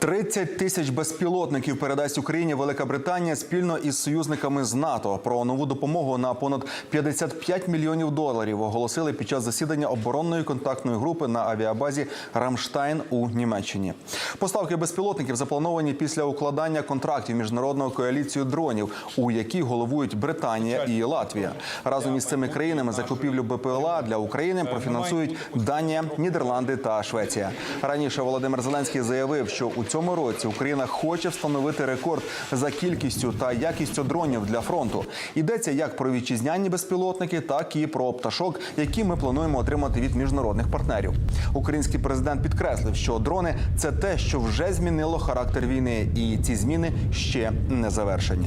30 тисяч безпілотників передасть Україні Велика Британія спільно із союзниками з НАТО. Про нову допомогу на понад 55 мільйонів доларів оголосили під час засідання оборонної контактної групи на авіабазі Рамштайн у Німеччині. Поставки безпілотників заплановані після укладання контрактів міжнародного коаліцію дронів, у якій головують Британія і Латвія. Разом із цими країнами закупівлю БПЛА для України профінансують Данія, Нідерланди та Швеція. Раніше Володимир Зеленський заявив, що у цьому році Україна хоче встановити рекорд за кількістю та якістю дронів для фронту. Йдеться як про вітчизняні безпілотники, так і про пташок, які ми плануємо отримати від міжнародних партнерів. Український президент підкреслив, що дрони це те, що вже змінило характер війни, і ці зміни ще не завершені.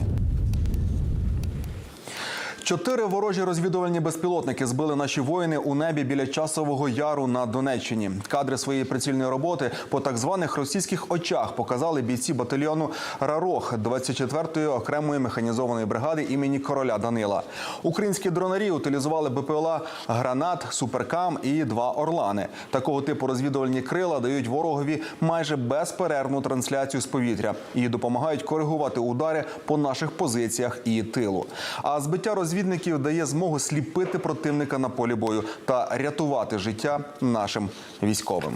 Чотири ворожі розвідувальні безпілотники збили наші воїни у небі біля часового яру на Донеччині. Кадри своєї прицільної роботи по так званих російських очах показали бійці батальйону Рарох 24-ї окремої механізованої бригади імені короля Данила. Українські дронарі утилізували БПЛА гранат, суперкам і два орлани. Такого типу розвідувальні крила дають ворогові майже безперервну трансляцію з повітря і допомагають коригувати удари по наших позиціях і тилу. А збиття розвідників дає змогу сліпити противника на полі бою та рятувати життя нашим військовим.